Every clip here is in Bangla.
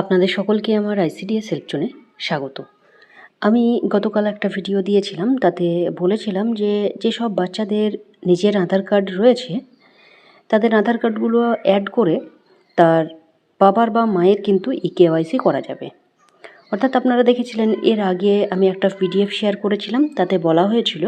আপনাদের সকলকে আমার আইসিডিএস হেল্পজনে স্বাগত। আমি গতকাল একটা ভিডিও দিয়েছিলাম, তাতে বলেছিলাম যে যেসব বাচ্চাদের নিজের আধার কার্ড রয়েছে, তাদের আধার কার্ডগুলো অ্যাড করে তার বাবার বা মায়ের কিন্তু ই কেওয়াইসি করা যাবে। অর্থাৎ আপনারা দেখেছিলেন, এর আগে আমি একটা পিডিএফ শেয়ার করেছিলাম, তাতে বলা হয়েছিল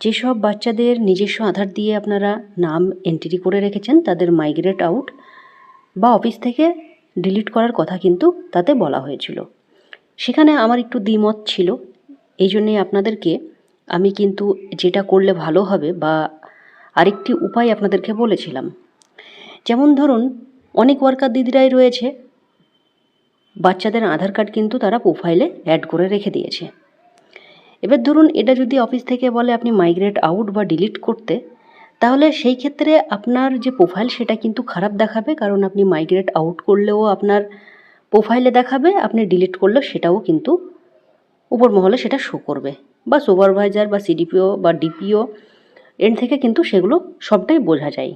যেসব বাচ্চাদের নিজস্ব আধার দিয়ে আপনারা নাম এন্ট্রি করে রেখেছেন, তাদের মাইগ্রেট আউট বা অফিস থেকে ডিলিট করার কথা কিন্তু তাতে বলা হয়েছিল। সেখানে আমার একটু দ্বিমত ছিল। এই জন্যে আপনাদেরকে আমি কিন্তু যেটা করলে ভালো হবে বা আরেকটি উপায় আপনাদেরকে বলেছিলাম। যেমন ধরুন, অনেক ওয়ার্কার দিদিরাই রয়েছে। বাচ্চাদের আধার কার্ড কিন্তু তারা প্রোফাইলে অ্যাড করে রেখে দিয়েছে। এবার ধরুন, এটা যদি অফিস থেকে বলে আপনি মাইগ্রেট আউট বা ডিলিট করতে তাহলে সেই ক্ষেত্রে আপনার যে প্রোফাইল সেটা কিন্তু খারাপ দেখাবে, কারণ আপনি মাইগ্রেট আউট করলেও আপনার প্রোফাইলে দেখাবে, আপনি ডিলিট করলেও সেটাও কিন্তু উপর মহলে সেটা শো করবে। বা সুপারভাইজার বা সিডিপিও বা ডিপিও এর থেকে কিন্তু সেগুলো সবটাই বোঝা যায়।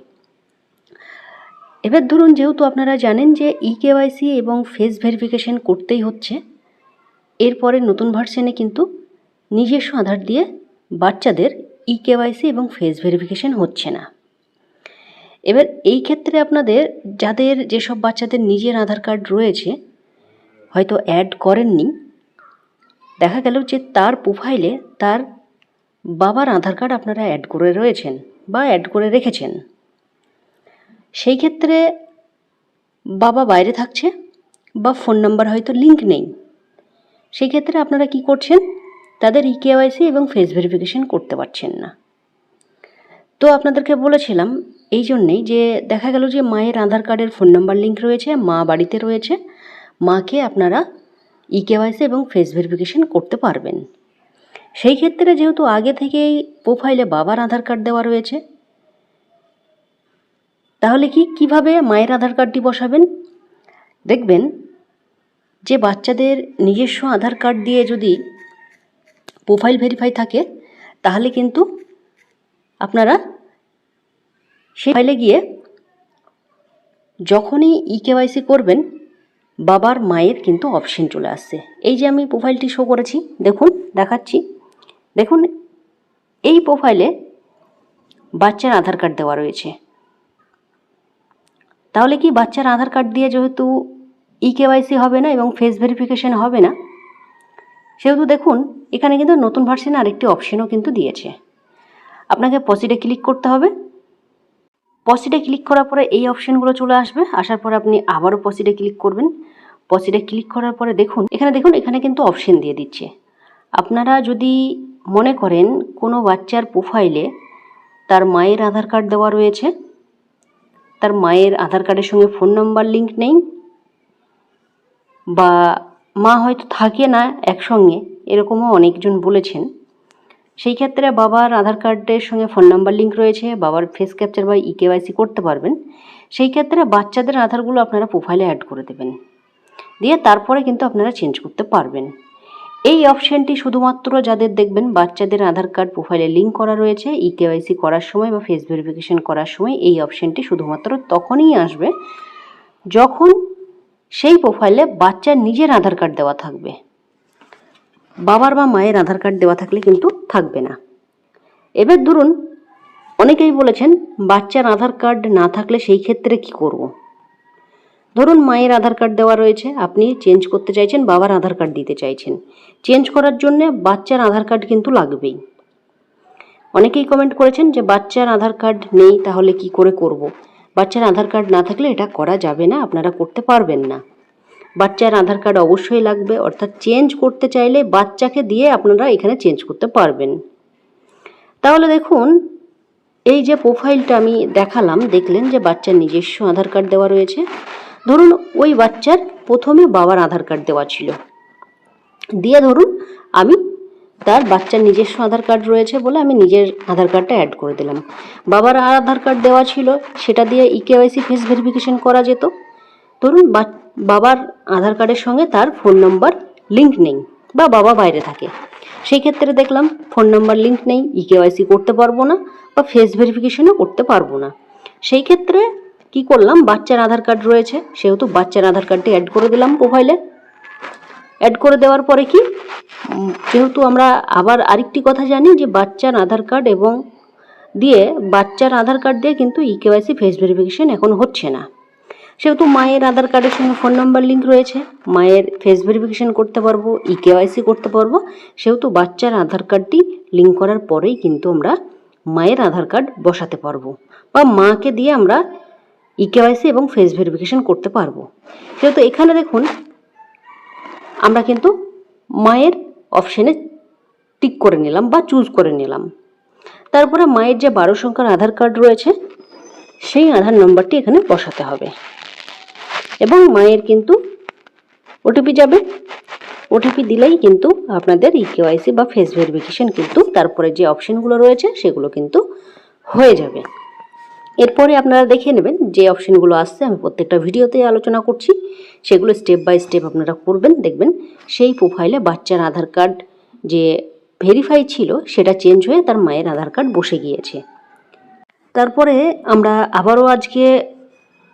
এবার ধরুন যেহেতু আপনারা জানেন যে ই কেওয়াইসি এবং ফেস ভেরিফিকেশন করতেই হচ্ছে, এরপরে নতুন ভার্সনে কিন্তু নিজস্ব আধার দিয়ে বাচ্চাদের ই কেওয়াইসি এবং ফেস ভেরিফিকেশন হচ্ছে না। এবার এই ক্ষেত্রে আপনাদের যাদের যেসব বাচ্চাদের নিজের আধার কার্ড রয়েছে, হয়তো অ্যাড করেননি, দেখা গেল যে তার প্রোফাইলে তার বাবার আধার কার্ড আপনারা অ্যাড করে রয়েছেন বা অ্যাড করে রেখেছেন। সেই ক্ষেত্রে বাবা বাইরে থাকছে বা ফোন নাম্বার হয়তো লিঙ্ক নেই। সেই ক্ষেত্রে আপনারা কি করছেন? তাদের ই কেওয়াইসি এবং ফেস ভেরিফিকেশন করতে পারছেন না। তো আপনাদেরকে বলেছিলাম এই জন্যেই যে দেখা গেল যে মায়ের আধার কার্ডের ফোন নাম্বার লিঙ্ক রয়েছে, মা বাড়িতে রয়েছে, মাকে আপনারা ই কেওয়াইসি এবং ফেস ভেরিফিকেশন করতে পারবেন। সেই ক্ষেত্রে যেহেতু আগে থেকেই প্রোফাইলে বাবার আধার কার্ড দেওয়া রয়েছে, তাহলে কি কীভাবে মায়ের আধার কার্ডটি বসাবেন? দেখবেন যে বাচ্চাদের নিজস্ব আধার কার্ড দিয়ে যদি প্রোফাইল ভেরিফাই থাকে, তাহলে কিন্তু আপনারা সেই ফাইলে গিয়ে যখনই ই কেওয়াইসি করবেন, বাবার মায়ের কিন্তু অপশন চলে আসছে। এই যে আমি প্রোফাইলটি শো করেছি, দেখুন, দেখাচ্ছি। দেখুন, এই প্রোফাইলে বাচ্চার আধার কার্ড দেওয়া রয়েছে। তাহলে কি বাচ্চার আধার কার্ড দিয়ে যেহেতু ই কেওয়াইসি হবে না এবং ফেস ভেরিফিকেশন হবে না সেহেতু দেখুন, এখানে কিন্তু নতুন ভার্সনে আরেকটি অপশনও কিন্তু দিয়েছে। আপনাকে পসিডে ক্লিক করতে হবে। পসিডে ক্লিক করার পরে এই অপশনগুলো চলে আসবে। আসার পরে আপনি আবারও পসিডে ক্লিক করবেন। পসিডে ক্লিক করার পরে দেখুন, এখানে দেখুন, এখানে কিন্তু অপশন দিয়ে দিচ্ছে। আপনারা যদি মনে করেন কোনো বাচ্চার প্রোফাইলে তার মায়ের আধার কার্ড দেওয়া রয়েছে, তার মায়ের আধার কার্ডের সঙ্গে ফোন নাম্বার লিঙ্ক নেই, বা মা হয়তো থাকে না একসঙ্গে, এরকমও অনেকজন বলেছেন। সেই ক্ষেত্রে বাবার আধার কার্ডের সঙ্গে ফোন নাম্বার লিঙ্ক রয়েছে, বাবার ফেস ক্যাপচার বা ই কেওয়াইসি করতে পারবেন। সেই ক্ষেত্রে বাচ্চাদের আধারগুলো আপনারা প্রোফাইলে অ্যাড করে দেবেন। দিয়ে তারপরে কিন্তু আপনারা চেঞ্জ করতে পারবেন। এই অপশানটি শুধুমাত্র যাদের দেখবেন বাচ্চাদের আধার কার্ড প্রোফাইলে লিঙ্ক করা রয়েছে ই কেওয়াইসি করার সময় বা ফেস ভেরিফিকেশন করার সময় এই অপশানটি শুধুমাত্র তখনই আসবে যখন সেই প্রোফাইলে বাচ্চার নিজের আধার কার্ড দেওয়া থাকবে বাবার বা মায়ের আধার কার্ড দেওয়া থাকলে কিন্তু থাকবে না এবার ধরুন, অনেকেই বলেছেন বাচ্চার আধার কার্ড না থাকলে সেই ক্ষেত্রে কি করব। ধরুন মায়ের আধার কার্ড দেওয়া রয়েছে, আপনি চেঞ্জ করতে চাইছেন, বাবার আধার কার্ড দিতে চাইছেন চেঞ্জ করার জন্য বাচ্চার আধার কার্ড কিন্তু লাগবেই অনেকেই কমেন্ট করেছেন যে বাচ্চার আধার কার্ড নেই, তাহলে কি করে করব। বাচ্চার আধার কার্ড না থাকলে এটা করা যাবে না, আপনারা করতে পারবেন না। বাচ্চার আধার কার্ড অবশ্যই লাগবে, অর্থাৎ চেঞ্জ করতে চাইলে বাচ্চাকে দিয়ে আপনারা এখানে চেঞ্জ করতে পারবেন। তাহলে দেখুন, এই যে প্রোফাইলটা আমি দেখালাম, দেখলেন যে বাচ্চার নিজস্ব আধার কার্ড দেওয়া রয়েছে। ধরুন, ওই বাচ্চার প্রথমে বাবার আধার কার্ড দেওয়া ছিল। দিয়ে ধরুন, আমি তার বাচ্চার নিজস্ব আধার কার্ড রয়েছে বলে আমি নিজের আধার কার্ডটা অ্যাড করে দিলাম। বাবার আর আধার কার্ড দেওয়া ছিল, সেটা দিয়ে ই কেওয়াইসি ফেস ভেরিফিকেশন করা যেত। ধরুন বাবার আধার কার্ডের সঙ্গে তার ফোন নাম্বার লিঙ্ক নেই বা বাবা বাইরে থাকে। সেই ক্ষেত্রে দেখলাম ফোন নাম্বার লিঙ্ক নেই ই কেওয়াইসি করতে পারব না বা ফেস ভেরিফিকেশনও করতে পারব না। সেই ক্ষেত্রে কি করলাম, বাচ্চার আধার কার্ড রয়েছে, সেহেতু বাচ্চার আধার কার্ডটি অ্যাড করে দিলাম প্রোফাইলে অ্যাড করে দেওয়ার পরে কি যেহেতু আমরা আবার আরেকটি কথা জানি যে বাচ্চার আধার কার্ড এবং দিয়ে বাচ্চার আধার কার্ড দিয়ে কিন্তু ই কেওয়াইসি ফেস ভেরিফিকেশন এখন হচ্ছে না। সেহেতু মায়ের আধার কার্ডের সঙ্গে ফোন নাম্বার লিঙ্ক রয়েছে। মায়ের ফেস ভেরিফিকেশন করতে পারব ই কেওয়াইসি করতে পারব। সেহেতু বাচ্চার আধার কার্ডটি লিঙ্ক করার পরেই কিন্তু আমরা মায়ের আধার কার্ড বসাতে পারব বা মাকে দিয়ে আমরা ই কেওয়াইসি এবং ফেস ভেরিফিকেশন করতে পারব। সেহেতু এখানে দেখুন, আমরা কিন্তু মায়ের অপশানে টিক করে নিলাম বা চুজ করে নিলাম। তারপরে মায়ের যে বারো সংখ্যার আধার কার্ড রয়েছে, সেই আধার নম্বরটি এখানে বসাতে হবে। এবং মায়ের কিন্তু ওটিপি যাবে। ওটিপি দিলেই কিন্তু আপনাদের ই কেওয়াইসি বা ফেস ভেরিফিকেশন কিন্তু তারপরে যে অপশানগুলো রয়েছে, সেগুলো কিন্তু হয়ে যাবে। এরপরে আপনারা দেখে নেবেন যে অপশনগুলো আসছে। আমি প্রত্যেকটা ভিডিওতেই আলোচনা করছি। সেগুলো স্টেপ বাই স্টেপ আপনারা করবেন। দেখবেন সেই প্রোফাইলে বাচ্চার আধার কার্ড যে ভেরিফাই ছিল, সেটা চেঞ্জ হয়ে তার মায়ের আধার কার্ড বসে গিয়েছে। তারপরে আমরা আবারও আজকে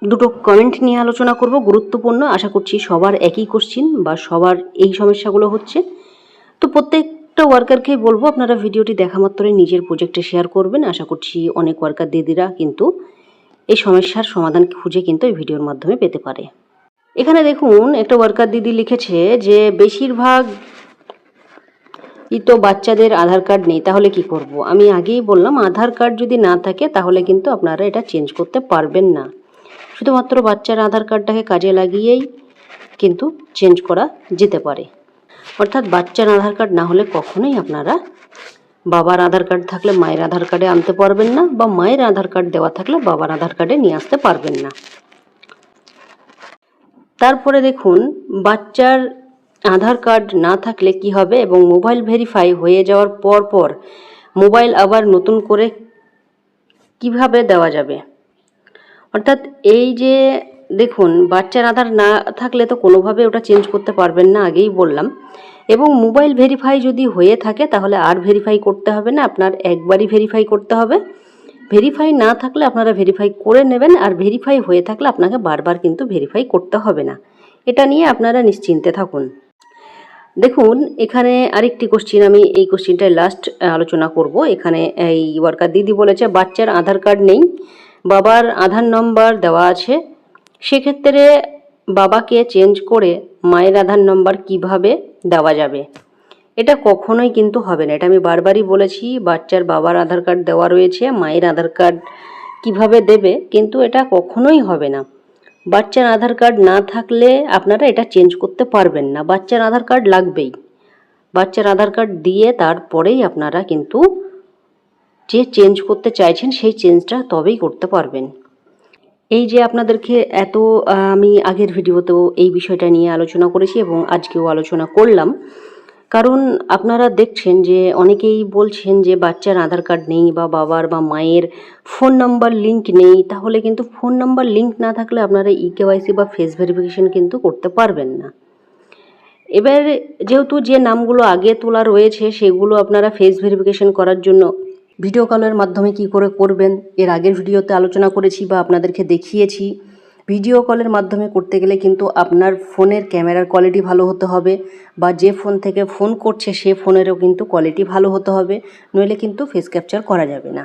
দুটো কমেন্ট নিয়ে আলোচনা করব। গুরুত্বপূর্ণ, আশা করছি সবার একই কোশ্চিন বা সবার এই সমস্যাগুলো হচ্ছে। তো প্রত্যেকটা ওয়ার্কারকেই বলব, আপনারা ভিডিওটি দেখা মাত্রই নিজের প্রজেক্টে শেয়ার করবেন। আশা করছি অনেক ওয়ার্কার দিদিরা কিন্তু এই সমস্যার সমাধান খুঁজে কিন্তু এই ভিডিওর মাধ্যমে পেতে পারে। এখানে দেখুন, একটা ওয়ার্কার দিদি লিখেছে যে, বেশিরভাগ ই তো বাচ্চাদের আধার কার্ড নেই, তাহলে কি করব? আমি আগেই বললাম, আধার কার্ড যদি না থাকে, তাহলে কিন্তু আপনারা এটা চেঞ্জ করতে পারবেন না। শুধুমাত্র বাচ্চার আধার কার্ডটাকে কাজে লাগিয়েই কিন্তু চেঞ্জ করা যেতে পারে। অর্থাৎ বাচ্চার আধার কার্ড না হলে কখনোই আপনারা বাবার আধার কার্ড থাকলে মায়ের আধার কার্ডে আনতে পারবেন না বা মায়ের আধার কার্ড দেওয়া থাকলে বাবার আধার কার্ডে নিয়ে আসতে পারবেন না। তারপরে দেখুন, বাচ্চার আধার কার্ড না থাকলে কি হবে এবং মোবাইল ভেরিফাই হয়ে যাওয়ার পর পর মোবাইল আবার নতুন করে কীভাবে দেওয়া যাবে? অর্থাৎ এই যে দেখুন, বাচ্চার আধার না থাকলে তো কোনোভাবে ওটা চেঞ্জ করতে পারবেন না, আগেই বললাম। এবং মোবাইল ভেরিফাই যদি হয়ে থাকে, তাহলে আর ভেরিফাই করতে হবে না, আপনার একবারই ভেরিফাই করতে হবে। ভেরিফাই না থাকলে আপনারা ভেরিফাই করে নেবেন, আর ভেরিফাই হয়ে থাকলে আপনাকে বারবার কিন্তু ভেরিফাই করতে হবে না। এটা নিয়ে আপনারা নিশ্চিন্তে থাকুন। দেখুন, এখানে আরেকটি কোশ্চিন আমি এই কোশ্চিনটায় লাস্ট আলোচনা করব। এখানে এই ওয়ার্কার দিদি বলেছে, বাচ্চার আধার কার্ড নেই, বাবার আধার নম্বর দেওয়া আছে। সেক্ষেত্রে বাবাকে চেঞ্জ করে মায়ের আধার নম্বর কীভাবে দেওয়া যাবে? এটা কখনোই কিন্তু হবে না। এটা আমি বারবারই বলেছি, বাচ্চার বাবার আধার কার্ড দেওয়া রয়েছে, মায়ের আধার কার্ড কীভাবে দেবে, কিন্তু এটা কখনোই হবে না। বাচ্চার আধার কার্ড না থাকলে আপনারা এটা চেঞ্জ করতে পারবেন না। বাচ্চার আধার কার্ড লাগবেই। বাচ্চার আধার কার্ড দিয়ে তারপরেই আপনারা কিন্তু যে চেঞ্জ করতে চাইছেন, সেই চেঞ্জটা তবেই করতে পারবেন। এই যে আপনাদেরকে এত আমি আগের ভিডিওতেও এই বিষয়টা নিয়ে আলোচনা করেছি এবং আজকেও আলোচনা করলাম। কারণ আপনারা দেখছেন যে অনেকেই বলছেন যে বাচ্চার আধার কার্ড নেই বা বাবার বা মায়ের ফোন নাম্বার লিংক নেই, তাহলে কিন্তু ফোন নাম্বার লিংক না থাকলে আপনারা ই কেওয়াইসি বা ফেস ভেরিফিকেশন কিন্তু করতে পারবেন না। এবার যেহেতু যে নামগুলো আগে তোলা রয়েছে, সেগুলো আপনারা ফেস ভেরিফিকেশন করার জন্য ভিডিও কলের মাধ্যমে কি করে করবেন, এর আগের ভিডিওতে আলোচনা করেছি বা আপনাদেরকে দেখিয়েছি। ভিডিও কলের মাধ্যমে করতে গেলে কিন্তু আপনার ফোনের ক্যামেরার কোয়ালিটি ভালো হতে হবে বা যে ফোন থেকে ফোন করছে, সে ফোনেরও কিন্তু কোয়ালিটি ভালো হতে হবে, নইলে কিন্তু ফেস ক্যাপচার করা যাবে না।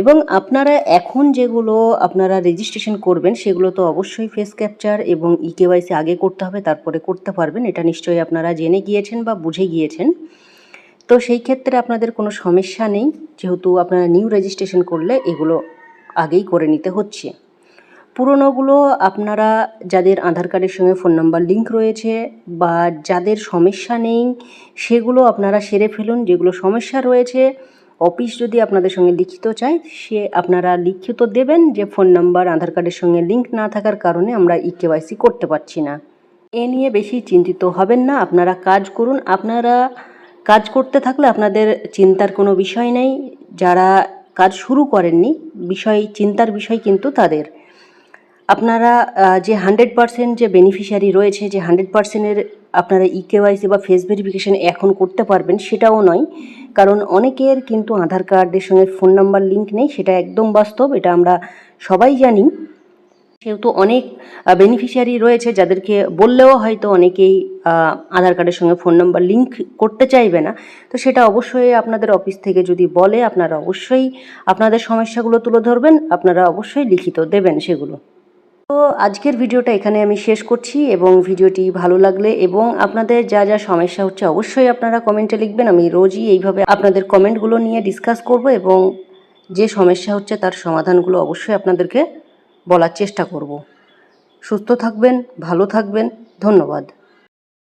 এবং আপনারা এখন যেগুলো আপনারা রেজিস্ট্রেশন করবেন, সেগুলো তো অবশ্যই ফেস ক্যাপচার এবং ই কেওয়াইসি আগে করতে হবে, তারপরে করতে পারবেন, এটা নিশ্চয়ই আপনারা জেনে গিয়েছেন বা বুঝে গিয়েছেন। তো সেই ক্ষেত্রে আপনাদের কোনো সমস্যা নেই, যেহেতু আপনারা নিউ রেজিস্ট্রেশন করলে এগুলো আগেই করে নিতে হচ্ছে। পুরনোগুলো আপনারা যাদের আধার কার্ডের সঙ্গে ফোন নাম্বার লিংক রয়েছে বা যাদের সমস্যা নেই, সেগুলো আপনারা সেরে ফেলুন, যেগুলো সমস্যা রয়েছে অফিস যদি আপনাদের সঙ্গে লিখিত চায়, সে আপনারা লিখিত দেবেন যে ফোন নাম্বার আধার কার্ডের সঙ্গে লিংক না থাকার কারণে আমরা ই কেওয়াইসি করতে পারছি না। এ নিয়ে বেশি চিন্তিত হবেন না, আপনারা কাজ করুন, আপনারা কাজ করতে থাকলে আপনাদের চিন্তার কোনো বিষয় নেই। যারা কাজ শুরু করেননি, বিষয়, চিন্তার বিষয় কিন্তু তাদের। আপনারা যে হান্ড্রেড পার্সেন্ট যে বেনিফিশিয়ারি রয়েছে, যে হান্ড্রেড পার্সেন্টের আপনারা ই কেওয়াইসি বা ফেস ভেরিফিকেশন এখন করতে পারবেন, সেটাও নয়। কারণ অনেকের কিন্তু আধার কার্ডের সঙ্গে ফোন নাম্বার লিংক নেই, সেটা একদম বাস্তব, এটা আমরা সবাই জানি। সেহেতু অনেক বেনিফিশিয়ারি রয়েছে যাদেরকে বললেও হয়তো অনেকেই আধার কার্ডের সঙ্গে ফোন নাম্বার লিংক করতে চাইবে না। তো সেটা অবশ্যই আপনাদের অফিস থেকে যদি বলে, আপনারা অবশ্যই আপনাদের সমস্যাগুলো তুলে ধরবেন, আপনারা অবশ্যই লিখিত দেবেন সেগুলো। তো আজকের ভিডিওটা এখানে আমি শেষ করছি এবং ভিডিওটি ভালো লাগলে এবং আপনাদের যা যা সমস্যা হচ্ছে অবশ্যই আপনারা কমেন্টে লিখবেন। আমি রোজই এইভাবে আপনাদের কমেন্টগুলো নিয়ে ডিসকাস করব এবং যে সমস্যা হচ্ছে তার সমাধানগুলো অবশ্যই আপনাদেরকে বলার চেষ্টা করব। সুস্থ থাকবেন ভালো থাকবেন ধন্যবাদ।